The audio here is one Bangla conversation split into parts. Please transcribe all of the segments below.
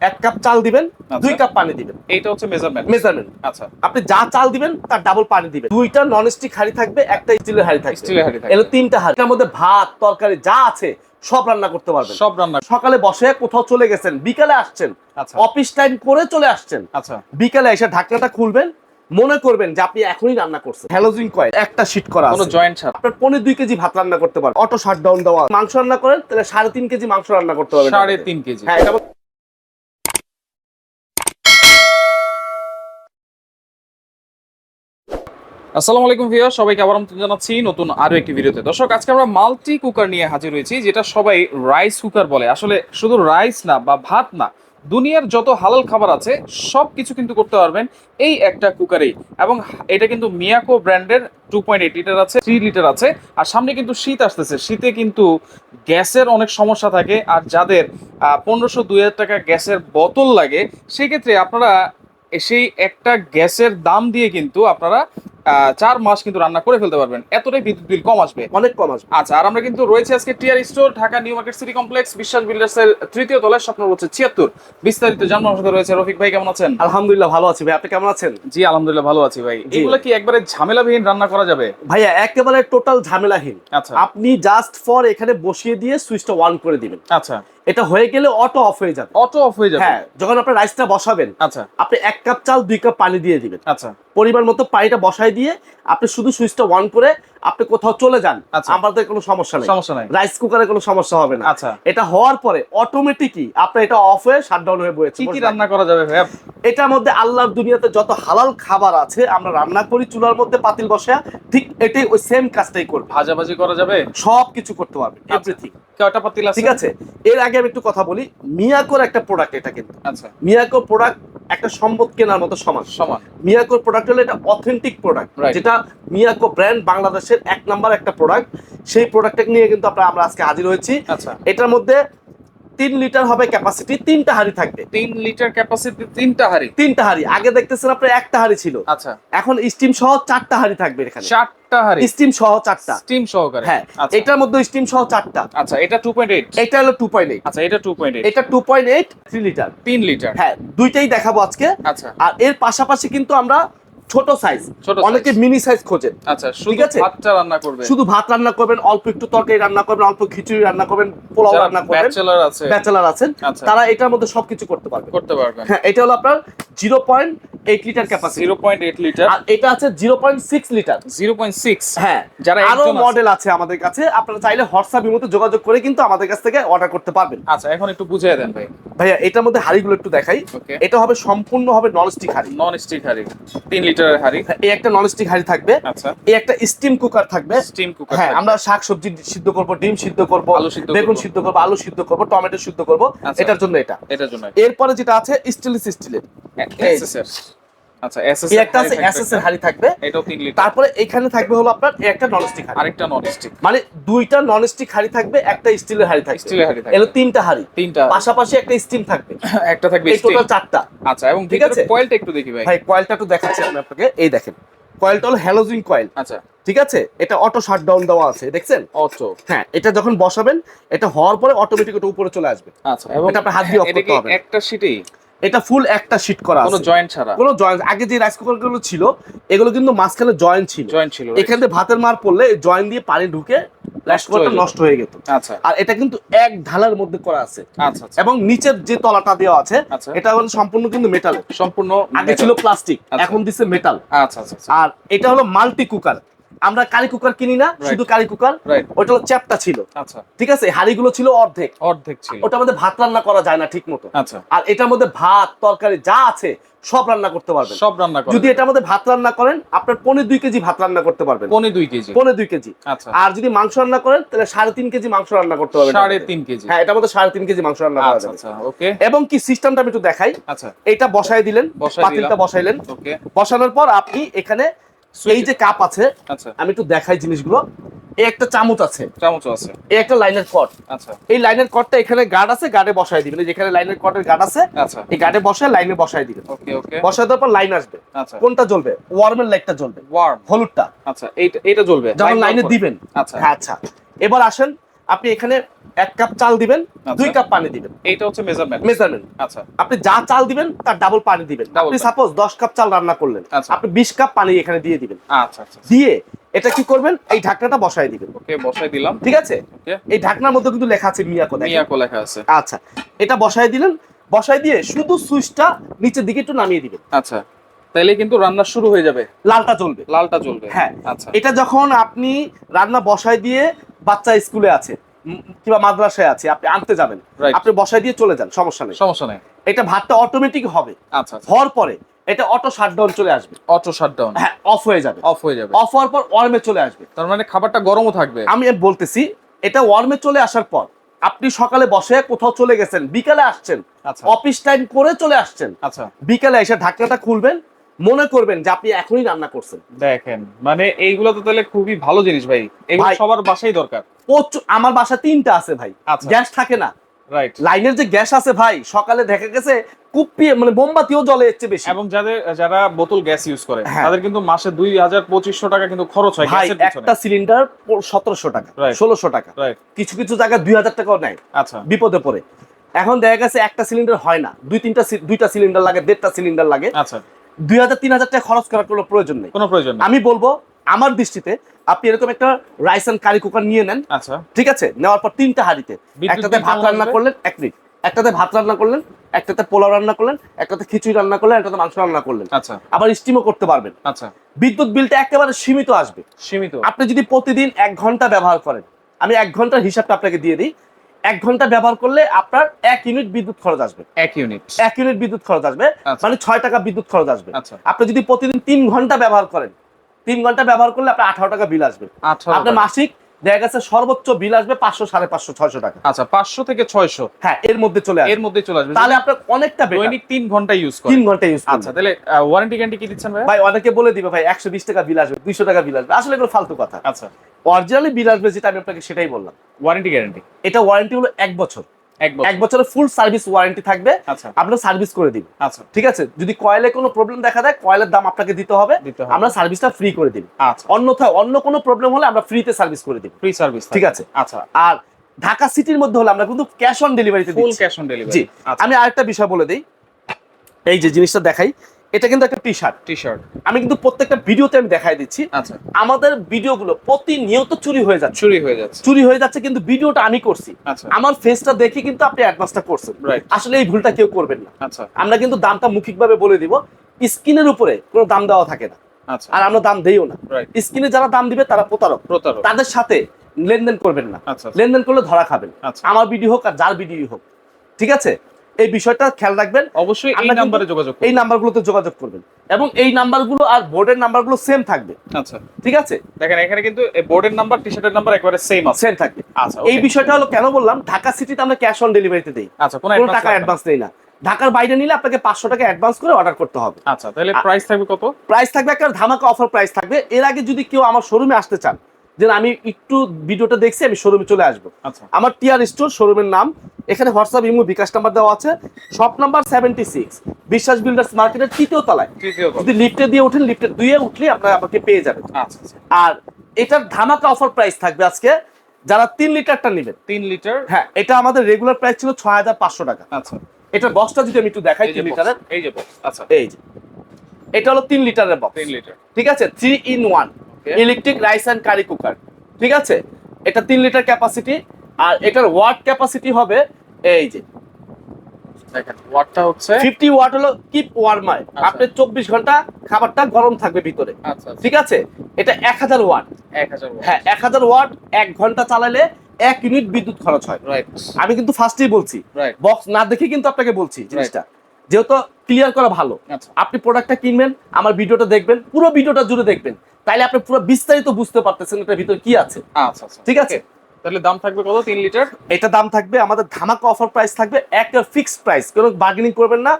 এক কাপ চাল দিবেন আচ্ছা। দুই কাপ পানি দিবেন। এইটা হচ্ছে মেজারমেন্ট মেজারমেন্ট আচ্ছা। আপনি যা চাল দিবেন তার ডাবল পানি দিবেন। দুইটা নন স্টিক হাড়ি থাকবে একটা স্টিলের হাড়ি থাকবে। স্টিলের হাঁড়ি থাকবে। এলো তিনটা হাড়ি। মধ্যে ভাত তরকারি যা আছে সব রান্না করতে পারবেন। সব রান্না সকালে বসে কোথাও চলে গেছেন বিকালে আসছেন আচ্ছা। অফিস টাইম করে চলে আসছেন। আচ্ছা। বিকালে এসে ঢাকনাটা খুলবেন মনে করবেন যে আপনি এখনই রান্না করছেন। হ্যালোজিন কয়েল একটা শীট করা কোনো জয়েন্ট ছাড়া। আপনার পনেরো দুই কেজি ভাত রান্না করতে পারবেন অটো শাট ডাউন দেওয়া মাংস রান্না করেন তাহলে সাড়ে তিন কেজি মাংস রান্না করতে পারবেন। সাড়ে তিন কেজি। হ্যাঁ আসসালামু আলাইকুম ভিউয়ার সবাইকে আবার আমন্ত্রণ জানাচ্ছি নতুন আরও একটি ভিডিওতে। দর্শক, আজকে আমরা মাল্টি কুকার নিয়ে হাজির হয়েছি, যেটা সবাই রাইস কুকার বলে। আসলে শুধু রাইস না বা ভাত না, দুনিয়ার যত হালাল খাবার আছে, সব কিছু কিন্তু করতে পারবেন এই একটা কুকারেই। এবং এটা কিন্তু মিয়াকো ব্র্যান্ডের টু পয়েন্ট এইট লিটার আছে থ্রি লিটার আছে। আর সামনে কিন্তু শীত আসতেছে, শীতে কিন্তু গ্যাসের অনেক সমস্যা থাকে। আর যাদের পনেরোশো দুই হাজার টাকা গ্যাসের বোতল লাগে, সেক্ষেত্রে আপনারা সেই একটা গ্যাসের দাম দিয়ে কিন্তু আপনারা চার মাস কিন্তু রান্না করে ফেলতে পারবেন। এতটাই বিদ্যুৎ বিল কম আসবে। অনেক কম আসবে। আচ্ছা আর আমরা কিন্তু রয়েছে আজকে TR store Dhaka New Market City Complex Biswas builders এর তৃতীয় তলায় স্বপ্ন হচ্ছে ছিয়াত্তর। বিস্তারিত জানব আমার সাথে রয়েছে রফিক ভাই কেমন আছেন? আলহামদুলিল্লাহ ভালো আছি ভাই। আপনি কেমন আছেন? জি আলহামদুলিল্লাহ ভালো আছি ভাই। এগুলো কি একবারে ঝামেলাবিহীন রান্না করা যাবে? ভাইয়া একেবারে টোটাল ঝামেলাহীন। আচ্ছা। আপনি জাস্ট ফর এখানে বসিয়ে দিয়ে সুইচটা অন করে দিবেন। আচ্ছা। এটা হয়ে গেলে অটো অফ হয়ে যাবে। অটো অফ হয়ে যাবে? হ্যাঁ যখন আপনি রাইসটা বসাবেন আচ্ছা। আপনি এক কাপ চাল দুই কাপ পানি দিয়ে দিবেন। আচ্ছা। পরিমাণ মতো পানিটা বসাই দিয়ে আপনি শুধু সুইচটা অন করে আপনি কোথাও চলে যান আচ্ছা। আমাদের কোনো সমস্যা নেই। সমস্যা নাই। রাইস কুকারে কোনো সমস্যা হবে না। আচ্ছা। এটা হওয়ার পরে অটোমেটিকই আপনার এটা অফ হয়ে শাটডাউন হয়ে বয়েছে কি রান্না করা যাবে ভাইয়া? এটার মধ্যে আল্লাহর দুনিয়াতে যত হালাল খাবার আছে আমরা রান্না করি চুলার মধ্যে পাতিল বসে ঠিক এটাই ওই সেম কাজটাই করবে। ভাজাভাজি করা যাবে? সব কিছু করতে পারবে আচ্ছা। এভরিথিং কয়টা পাতিল আছে? ঠিক আছে? এর আগে আমি একটু কথা বলি মিয়াকোর একটা প্রোডাক্ট এটা কিন্তু। আচ্ছা। মিয়াকোর প্রোডাক্ট একটা সম্পদ কেনার মতো সমান। সমান। মিয়াকোর প্রোডাক্ট হলো এটা অথেন্টিক প্রোডাক্ট. যেটা মিয়াকো ব্র্যান্ড বাংলাদেশের এক নাম্বার একটা প্রোডাক্ট সেই প্রোডাক্টটাকে নিয়ে কিন্তু আমরা আমরা আজকে হাজির হয়েছি। আচ্ছা। এটার মধ্যে তিন লিটার হবে ক্যাপাসিটি তিনটা হাড়ি থাকবে। তিন লিটার ক্যাপাসিটি তিনটা হাড়ি? তিনটা হাড়ি। আগে দেখতেছেন আপনার একটা হাড়ি ছিল। আচ্ছা। এখন স্টিম সহ চারটা হাড়ি থাকবে এখানে। চারটা হাড়ি? স্টিম সহ চারটা। স্টিম সহকারে? হ্যাঁ আচ্ছা। এটার মধ্যে স্টিম সহ চারটা। আচ্ছা এটা টু পয়েন্ট এইট এটা হলো টু পয়েন্ট এইট আচ্ছা এটা টু পয়েন্ট এইট এটা two point eight three litre তিন লিটার। হ্যাঁ দুইটাই দেখাবো আজকে। আচ্ছা। আর এর পাশাপাশি কিন্তু আমরা ছোট সাইজ অনেকে মিনি সাইজ খোঁজেন। আচ্ছা শুধু আছে? ভাতটা রান্না করবে? শুধু ভাত রান্না করবেন অল্প একটু তরকারি রান্না করবেন অল্প খিচুড়ি রান্না করবেন পোলাও রান্না করবেন। ব্যাচেলর আছে। ব্যাচেলার আছেন আচ্ছা। তারা এটার মধ্যে সবকিছু করতে পারবে করতে পারবেন। হ্যাঁ এটা হলো আপনার zero point eight litre capacity zero point eight litre আর এটা আছে zero point six litre zero point six হ্যাঁ যারা আরও মডেল আছে আমাদের কাছে আপনারা চাইলে হোয়াটসঅ্যাপ মধ্যে যোগাযোগ করে কিন্তু আমাদের কাছ থেকে অর্ডার করতে পারবেন। আচ্ছা এখন একটু বুঝিয়ে দেন ভাই। ভাইয়া এটার মধ্যে হাড়িগুলো একটু দেখাই। এটা হবে সম্পূর্ণ হবে নন স্টিক হাড়ি। নন স্টিক হাড়ি। তিন লিটারের হাড়ি? এই একটা ননস্টিক হাঁড়ি থাকবে। আচ্ছা। এই একটা স্টিম কুকার থাকবে। স্টিম কুকার হ্যাঁ আমরা শাক সবজি সিদ্ধ করব ডিম সিদ্ধ করব আলু সিদ্ধ বেগুন সিদ্ধ করব আলু সিদ্ধ করব টমেটো সিদ্ধ করব। আচ্ছা। এটার জন্য এটা। এটার জন্য এরপরে যেটা আছে স্টেনলেস স্টিলের আচ্ছা এসএস একটা আছে এসএস এর হাড়ি থাকবে। এটাও তিন লিটার তারপরে এখানে থাকবে হলো আপনার একটা ননস্টিক হাড়ি। আরেকটা নন মানে দুইটা ননস্টিক হাড়ি থাকবে একটা স্টিলের হাড়ি থাকবে। স্টিলের হাড়ি থাকবে। এলো তিনটা হাড়ি। তিনটা। পাশাপাশি একটা স্টিম থাকবে। একটা থাকবে স্টিল টোটাল চারটা। আচ্ছা এবং ঠিক আছে? কয়েলটা একটু দেখি ভাই। ভাই কয়েলটা একটু দেখাচ্ছি আমি আপনাকে। এই দেখেন কয়েলটা হলো হ্যালোজিন কয়েল আচ্ছা। ঠিক আছে? এটা অটো শাট ডাউন দেওয়া আছে দেখছেন? অটো হ্যাঁ এটা যখন বসাবেন এটা হওয়ার পরে অটোমেটিক ওটা উপরে চলে আসবে। আচ্ছা এবং এটা আপনার হাত দিয়ে করতে হবে। একটা শীটেই এটা ফুল একটা শীট করা কোনো জয়েন্ট ছাড়া। কোনো জয়েন্ট আগে যে রাইস কুকারগুলো ছিল এগুলো কিন্তু মাঝখানে জয়েন্ট ছিল। জয়েন্ট ছিল এখান থেকে ভাতের মার পড়লে জয়েন্ট দিয়ে পানি ঢুকে রাইস কুকারটা নষ্ট হয়ে যেত। আচ্ছা। আর এটা কিন্তু এক ঢালার মধ্যে করা আছে। আচ্ছা আচ্ছা। এবং নিচের যে তলাটা দেওয়া আছে আচ্ছা। এটা হলো সম্পূর্ণ কিন্তু মেটাল সম্পূর্ণ আগে ছিল প্লাস্টিক আচ্ছা। এখন দিচ্ছে মেটাল আচ্ছা আচ্ছা আর এটা হলো মাল্টি কুকার আমরা কারি কুকার কিনি না শুধু কারি কুকার। ওটা চ্যাপটা ছিল। আচ্ছা। ঠিক আছে? হাড়িগুলো ছিল অর্ধেক। অর্ধেক ছিল। ওটার মধ্যে ভাত রান্না করা যায় না ঠিক মতো আচ্ছা। আর এটার মধ্যে ভাত তরকারি যা আছে সব রান্না করতে পারবেন। সব রান্না করা যদি এটার মধ্যে ভাত রান্না করেন আপনার পনেরো দুই কেজি ভাত রান্না করতে পারবেন। পনে দুই কেজি। পনেরো দুই কেজি। আচ্ছা। আর যদি মাংস রান্না করেন তাহলে সাড়ে তিন কেজি মাংস রান্না করতে পারবেন সাড়ে তিন কেজি। হ্যাঁ এটার মধ্যে সাড়ে তিন কেজি মাংস রান্না করা আচ্ছা যাবে। আচ্ছা ওকে এবং কি সিস্টেমটা আমি একটু দেখাই। আচ্ছা। এটা বসায় দিলেন পাতিলটা। বসাইলেন। ওকে বসানোর পর আপনি এখানে এই যে কাপ আছে আচ্ছা। আমি একটু দেখাই জিনিসগুলো। এই একটা চামচ আছে। চামচ আছে। এই একটা লাইনের কট আচ্ছা। এই লাইনের কটটা এখানে গার্ড আছে গার্ডে বসায় দিবেন। যেখানে লাইনের কটের গার্ড আছে আচ্ছা। এই গার্ডে বসায় লাইনে বসায় দিবেন। ওকে ওকে বসায় দেওয়ার পর লাইন আসবে। আচ্ছা। কোনটা জ্বলবে? ওয়ার্মের লাইটটা জ্বলবে। ওয়ার্ম হলুদটা। আচ্ছা এইটা এটা জ্বলবে। যখন লাইনে দিবেন। আচ্ছা। হ্যাঁ আচ্ছা। এবার আসেন আপনি এখানে এক কাপ চাল দিবেন আচ্ছা। দুই কাপ পানি দিবেন। এইটা হচ্ছে মেজারমেন্ট মেজারমেন্ট আচ্ছা। আপনি যা চাল দিবেন তার ডাবল পানি দিবেন। আপনি পানি। সাপোজ দশ কাপ চাল রান্না করলেন আচ্ছা। আপনি বিশ কাপ পানি এখানে দিয়ে দিবেন। আচ্ছা আচ্ছা দিয়ে এটা কি করবেন? এই ঢাকনাটা বসায় দিবেন। ওকে বসাই দিলাম। ঠিক আছে? এই ঢাকনার মধ্যে কিন্তু লেখা আছে মিয়াকো মিয়াকো লেখা আছে। আচ্ছা। এটা বসায় দিলেন। বসায় দিয়ে শুধু সুইচটা নিচের দিকে একটু নামিয়ে দিবেন। আচ্ছা। তাইলে কিন্তু রান্না শুরু হয়ে যাবে। লালটা জ্বলবে। লালটা জ্বলবে। হ্যাঁ। আচ্ছা। এটা যখন আপনি রান্না বসায় দিয়ে বাচ্চা স্কুলে আছে কিংবা মাদ্রাসায় আছে আপনি আনতে যাবেন। আপনি বসায় দিয়ে চলে যান সমস্যা নেই। সমস্যা নেই। এটা ভাতটা অটোমেটিক হবে। আচ্ছা আচ্ছা। হওয়ার পরে এটা অটো শাটডাউন চলে আসবে। অটো শাটডাউন হ্যাঁ অফ হয়ে যাবে। অফ হয়ে যাবে। অফ হওয়ার পর ওয়ার্মে চলে আসবে। তার মানে খাবারটা গরমও থাকবে। আমি বলতেছি এটা ওয়ার্মে চলে আসার পর আপনি সকালে বসে কোথাও চলে গেছেন বিকালে আসছেন আচ্ছা। অফিস টাইম করে চলে আসছেন। আচ্ছা। বিকালে এসে ঢাকনাটা খুলবেন মনে করবেন যে আপনি এখনই রান্না করছেন। দেখেন মানে এইগুলো তো তাহলে খুবই ভালো জিনিস ভাই। এগুলো সবার বাসাই দরকার। আমার বাসা তিনটা আছে ভাই। আচ্ছা। গ্যাস থাকে না। রাইট লাইনের যে গ্যাস আছে ভাই সকালে দেখা গেছে কুপিয়ে মানে মোমবাতিও এসছে বেশি। এবং যাদের যারা বোতল গ্যাস ইউজ করে হ্যাঁ। তাদের কিন্তু মাসে দুই হাজার পঁচিশশো টাকা কিন্তু খরচ হয় গ্যাসের একটা সিলিন্ডার সতেরোশো টাকা ষোলোশো টাকা। কিছু কিছু জায়গায় দুই হাজার টাকাও নেয় আচ্ছা। বিপদে পড়ে। এখন দেখা গেছে একটা সিলিন্ডার হয় না। দুই তিনটা দুইটা সিলিন্ডার লাগে দেড়টা সিলিন্ডার লাগে। আচ্ছা। দুই হাজার তিন হাজার টাকা খরচ করার কোনো প্রয়োজন নেই। কোনো প্রয়োজন আমি বলব আমার দৃষ্টিতে আপনি এরকম একটা রাইস অ্যান্ড কারি কুকার নিয়ে নেন আচ্ছা। ঠিক আছে? নেওয়ার পর তিনটা হাঁড়িতে। একটাতে ভাত রান্না করলেন এক মিনিট একটাতে ভাত রান্না করলেন একটাতে পোলাও রান্না করলেন একটাতে খিচুড়ি রান্না করলেন একটাতে মাংস রান্না করলেন। আচ্ছা। আবার স্টিমও করতে পারবেন। আচ্ছা। বিদ্যুৎ বিলটা একেবারে সীমিত আসবে। সীমিত। আপনি যদি প্রতিদিন এক ঘণ্টা ব্যবহার করেন আমি এক ঘণ্টার হিসাবটা আপনাকে দিয়ে দিই এক ঘণ্টা ব্যবহার করলে আপনার এক ইউনিট বিদ্যুৎ খরচ আসবে। এক ইউনিট। এক ইউনিট বিদ্যুৎ খরচ আসবে আচ্ছা। মানে ছয় টাকা বিদ্যুৎ খরচ আসবে। আচ্ছা। আপনি যদি প্রতিদিন তিন ঘণ্টা ব্যবহার করেন তিন ঘণ্টা ব্যবহার করলে আপনার আঠারো টাকা বিল আসবে। আপনার মাসিক দেখা গেছে সর্বোচ্চ বিল আসবে পাঁচশো সাড়ে পাঁচশো ছয়শো টাকা। আচ্ছা পাঁচশো থেকে ছয়শো। হ্যাঁ এর মধ্যে চলে এর মধ্যে চলে আসবে। তাহলে আপনার অনেকটা দৈনিক তিন ঘণ্টা ইউজ তিন ঘণ্টা ইউজ আচ্ছা তাহলে ওয়ারেন্টি গ্যারান্টি কি দিচ্ছেন ভাই ভাই অনেকে বলে দিবে ভাই একশো বিশ টাকা বিল আসবে দুইশো টাকা বিল আসবে। আসলে এগুলো ফালতু কথা। আচ্ছা। অরিজিনালি বিল আসবে যেটা আমি আপনাকে সেটাই বললাম। ওয়ারেন্টি গ্যারান্টি এটা ওয়ারেন্টি হলো এক বছর। এক বছর। এক বছরের ফুল সার্ভিস ওয়ারেন্টি থাকবে। আচ্ছা। আমরা সার্ভিস করে দিব। আচ্ছা। ঠিক আছে? যদি কয়েলে কোনো প্রবলেম দেখা দেয় কয়েলের দাম আপনাকে দিতে হবে। আমরা সার্ভিসটা ফ্রি করে দিব। আচ্ছা। অন্যথায় অন্য কোনো প্রবলেম হলে আমরা ফ্রিতে সার্ভিস করে দিব। ফ্রি সার্ভিস ঠিক আছে। আচ্ছা। আর ঢাকা সিটির মধ্যে হলে আমরা কিন্তু ক্যাশ অন ডেলিভারিতে ফুল ক্যাশ অন ডেলিভারি জি। আমি আরেকটা বিষয় বলে দিই। এই যে জিনিসটা দেখাই এটা কিন্তু একটা টি শার্ট টি শার্ট আমি কিন্তু প্রত্যেকটা ভিডিওতে আমি দেখাই দিচ্ছি। আচ্ছা। আমাদের ভিডিওগুলো প্রতিনিয়ত চুরি হয়ে যাচ্ছে। চুরি হয়ে যাচ্ছে। চুরি হয়ে যাচ্ছে কিন্তু ভিডিওটা আমি করছি। আচ্ছা। আমার ফেসটা দেখে কিন্তু আপনি অ্যাডভান্সটা করছেন. আসলে এই ভুলটা কেউ করবেন না। আচ্ছা। আমরা কিন্তু দামটা মৌখিকভাবে বলে দিব স্ক্রিনের উপরে কোনো দাম দেওয়া থাকে না। আচ্ছা। আর আমরা দাম দেইও না। স্ক্রিনে যারা দাম দিবে তারা প্রতারক। প্রতারক। তাদের সাথে লেনদেন করবেন না। আচ্ছা। লেনদেন করলে ধরা খাবেন। আচ্ছা। আমার ভিডিও হোক আর যার ভিডিও হোক। ঠিক আছে? এই বিষয়টা খেয়াল রাখবেন। অবশ্যই এই নাম্বারে যোগাযোগ এই নাম্বারগুলোতে যোগাযোগ করবেন। এবং এই নাম্বারগুলো আর বোর্ডের নাম্বারগুলো সেম থাকবে। আচ্ছা। ঠিক আছে? দেখেন এখানে কিন্তু বোর্ডের নাম্বার টি শার্টের নাম্বার একবারে সেম আছে। সেম থাকবে। আচ্ছা এই বিষয়টা হলো কেন বললাম ঢাকা সিটিতে আমরা ক্যাশ অন ডেলিভারিতে দিই। আচ্ছা কোনো টাকা অ্যাডভান্স নেই না। ঢাকার বাইরে নিলে আপনাকে পাঁচশো টাকা অ্যাডভান্স করে অর্ডার করতে হবে। আচ্ছা তাহলে প্রাইস থাকবে কত? প্রাইস থাকবে একটা ধামাকা অফার প্রাইস থাকবে। এর আগে যদি কেউ আমার শোরুমে আসতে চান যে আমি একটু ভিডিওটা দেখছি আমি শোরুমে চলে আসব। আচ্ছা। আমার টিআর স্টোর শোরুমের নাম এখানে হোয়াটসঅ্যাপ ইমো বিকাশ নাম্বার দেওয়া আছে। Shop number seventy six Biswas builders মার্কেটের তৃতীয় তলায়। যদি লিফটে দিয়ে উঠেন লিফটে দুইয়ে উঠলে আপনারা আমাকে পেয়ে যাবেন। আচ্ছা আচ্ছা। আর এটার ধামাকা অফার প্রাইস থাকবে আজকে। যারা তিন লিটারটা নেবেন। তিন লিটার? হ্যাঁ এটা আমাদের রেগুলার প্রাইস ছিল ছয় হাজার পাঁচশো টাকা। আচ্ছা। এটার বক্সটা যদি আমি একটু দেখাই তিন লিটারের। এই যে box, আচ্ছা। এই যে। এটা হলো তিন লিটারের বক্স তিন লিটার। ঠিক আছে? Three in one electric rice and curry cooker ঠিক আছে? এটা তিন লিটার ক্যাপাসিটি আর এটার ওয়াট ক্যাপাসিটি হবে এই যে। দেখেন ওয়াটটা হচ্ছে ফিফটি ওয়াট হলো কিপ ওয়ার্মার আচ্ছা। আপনার ঘণ্টা খাবারটা গরম থাকবে ভিতরে। আচ্ছা আচ্ছা। ঠিক আছে? এটা ওয়াট হ্যাঁ এক হাজার ওয়াট এক ঘণ্টা চালালে এক ইউনিট বিদ্যুৎ খরচ হয়। রাইট আমি কিন্তু ফার্স্টেই বলছি। বক্স না দেখে কিন্তু আপনাকে বলছি জিনিসটা। যেহেতু ক্লিয়ার করা ভালো। আপনি প্রোডাক্টটা কিনবেন আমার ভিডিওটা দেখবেন পুরো ভিডিওটা জুড়ে দেখবেন। তাইলে আপনি পুরো বিস্তারিত বুঝতে পারতেছেন এটার ভিতরে কি আছে। আচ্ছা ঠিক আছে? তাহলে দাম থাকবে কত? তিন লিটার? এটা দাম থাকবে আমাদের ধামাকা অফার প্রাইস থাকবে একটা ফিক্সড প্রাইস কোনো বার্গেনিং করবেন না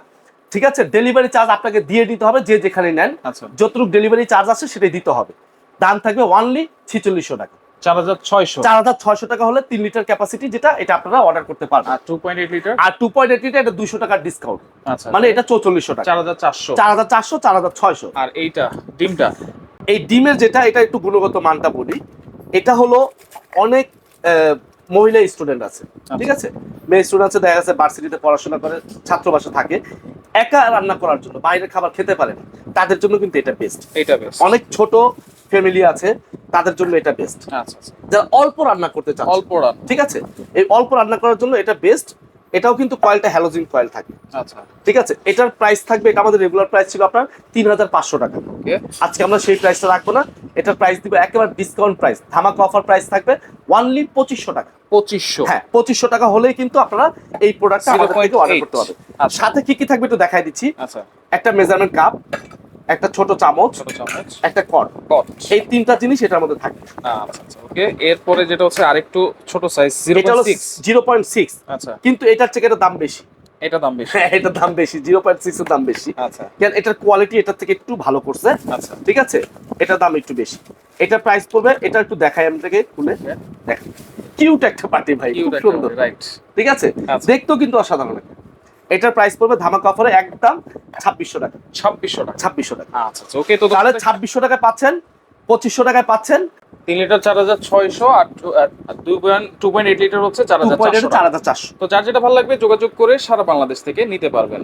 ঠিক আছে? ডেলিভারি চার্জ আপনাকে দিয়ে দিতে হবে যে যেখানে নেন। আচ্ছা। যতটুকু ডেলিভারি চার্জ আছে সেটাই দিতে হবে। দাম থাকবে ওয়ানলি ছিচল্লিশশো টাকা। চার হাজার ছয়শো। চার হাজার ছয়শো টাকা হলে তিন লিটার ক্যাপাসিটি যেটা এটা আপনারা অর্ডার করতে পারবেন। আর টু পয়েন্ট এইট লিটার আর টু পয়েন্ট এইট লিটার এটা দুশো টাকার ডিসকাউন্ট আচ্ছা। মানে এটা চৌচল্লিশশো টাকা। চার হাজার চারশো। চার হাজার চারশো চার হাজার ছয়শো। আর এইটা ডিমটা? এই ডিমের যেটা এটা একটু গুণগত মানটা বলি। এটা হলো অনেক মহিলা স্টুডেন্ট আছে ঠিক আছে? মেয়ে স্টুডেন্ট আছে দেখা যাচ্ছে ভার্সিটিতে পড়াশোনা করে ছাত্রবাসে থাকে একা রান্না করার জন্য বাইরের খাবার খেতে পারে না তাদের জন্য কিন্তু এটা বেস্ট এটা বেস্ট অনেক ছোট ফ্যামিলি আছে তাদের জন্য এটা বেস্ট আচ্ছা আচ্ছা। যারা অল্প রান্না করতে চায় অল্প রান্না। ঠিক আছে? এই অল্প রান্না করার জন্য এটা বেস্ট এটাও কিন্তু কয়েলটা হ্যালোজিন কয়েল থাকে। আচ্ছা। ঠিক আছে? এটার প্রাইস থাকবে এটা আমাদের রেগুলার প্রাইস ছিল আপনার তিন হাজার পাঁচশো টাকা। আজকে আমরা সেই প্রাইসটা রাখব না। এটার প্রাইস দিব একেবারে ডিসকাউন্ট প্রাইস ধামাকা অফার প্রাইস থাকবে ওয়ানলি পঁচিশশো টাকা। পঁচিশশো। হ্যাঁ পঁচিশশো টাকা হলেই কিন্তু আপনারা এই প্রোডাক্টটা আমাদের থেকে অর্ডার করতে পারবেন। আচ্ছা। সাথে কি কি থাকবে একটু দেখাই দিচ্ছি। আচ্ছা। একটা মেজারমেন্ট কাপ একটা ছোট চামচ একটা কট কট এই তিনটা জিনিস এটার মধ্যে থাকবে আচ্ছা আচ্ছা ওকে। এরপরে যেটা হচ্ছে আরেকটু ছোট সাইজ জিরো এটা পয়েন্ট সিক্স আচ্ছা। কিন্তু এটার থেকে এটার দাম বেশি। এটা দাম বেশি। হ্যাঁ এটার দাম বেশি। জিরো পয়েন্ট সিক্স এর দাম বেশি। আচ্ছা। এটার কোয়ালিটি এটার থেকে একটু ভালো করছে। আচ্ছা। ঠিক আছে? এটার দাম একটু বেশি। এটা প্রাইস পড়বে এটা একটু দেখাই আপনাকে খুলে দেখ। কিউট একটা পার্টি ভাই খুব সুন্দর। রাইট ঠিক আছে? আচ্ছা। দেখতেও কিন্তু অসাধারণ। এটার প্রাইস পড়বে ধামাকা অফারে একদম ছাব্বিশশো টাকা। ছাব্বিশশো টাকা। ছাব্বিশশো টাকা। আচ্ছা আচ্ছা ওকে তো তাহলে ছাব্বিশশো টাকায় পাচ্ছেন পঁচিশশো টাকায় পাচ্ছেন। তিন লিটার চার হাজার ছয়শো আর দুই point two point eight litre হচ্ছে চার হাজার চার হাজার চারশো। তো যার যেটা ভালো লাগবে যোগাযোগ করে সারা বাংলাদেশ থেকে নিতে পারবেন।